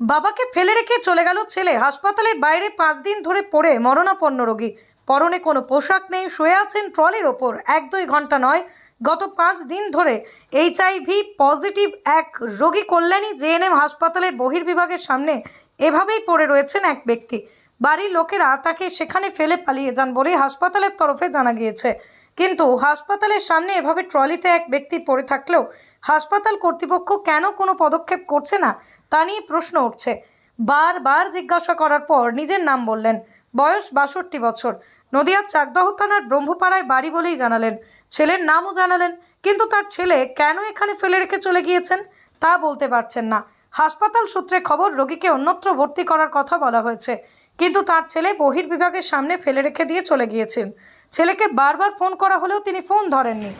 বাবাকে ফেলে রেখে চলে গেল ছেলে। হাসপাতালের বাইরে পাঁচ দিন ধরে পড়ে মরণাপন্ন রোগী। পরনে কোনো পোশাক নেই, শুয়ে আছেন ট্রলির ওপর। এক দুই ঘণ্টা নয়, গত পাঁচ দিন ধরে এইচআইভি পজিটিভ এক রোগী কল্যাণী জেএনএম হাসপাতালের বহির্বিভাগের সামনে এভাবেই পড়ে রয়েছেন এক ব্যক্তি। বাড়ির লোকেরা তাকে সেখানে ফেলে পালিয়ে যান বলে হাসপাতালের তরফে জানা গিয়েছে। কিন্তু হাসপাতালের সামনে এভাবে ট্রলিতে এক ব্যক্তি পড়ে থাকলেও হাসপাতাল কর্তৃপক্ষ কেন কোনো পদক্ষেপ করছে না তা নিয়ে প্রশ্ন উঠছে। বারবার জিজ্ঞাসা করার পর নিজের নাম বললেন। বয়স বাষট্টি বছর। নদিয়ার চাকদহ থানার ব্রহ্মপাড়ায় বাড়ি বলেই জানালেন। ছেলের নামও জানালেন, কিন্তু তার ছেলে কেন এখানে ফেলে রেখে চলে গিয়েছেন তা বলতে পারছেন না। হাসপাতাল সূত্রে খবর, রোগীকে অন্যত্র ভর্তি করার কথা বলা হয়েছে। কিন্তু তার ছেলে বহির্বিভাগের সামনে ফেলে রেখে দিয়ে চলে গিয়েছেন। ছেলেকে বারবার ফোন করা হলেও তিনি ফোন ধরেননি।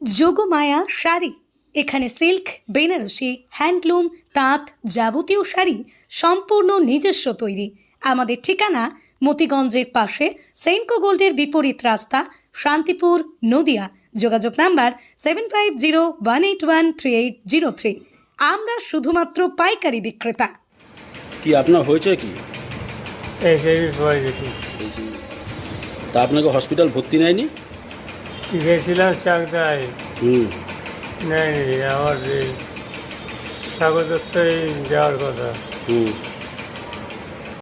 যোগমায়া শাড়ি। এখানে সিল্ক বেনারসি হ্যান্ডলুম তাঁত যাবতীয় শাড়ি সম্পূর্ণ নিজস্ব তৈরি। আমাদের ঠিকানা মতিগঞ্জের পাশে সেন্টকো গোল্ডের বিপরীত রাস্তা শান্তিপুর নদিয়া। যোগাযোগ number seven five zero one eight one three eight zero three আমরা শুধুমাত্র পাইকারি বিক্রেতা। কি আপনার হয়েছে কি? পজিটিভ তা আপনাকে হসপিটাল ভর্তি নেয়নি? গেছিলাম চাকদায়। হুম। নেয়নি আমার স্বাগত যাওয়ার কথা। হুম।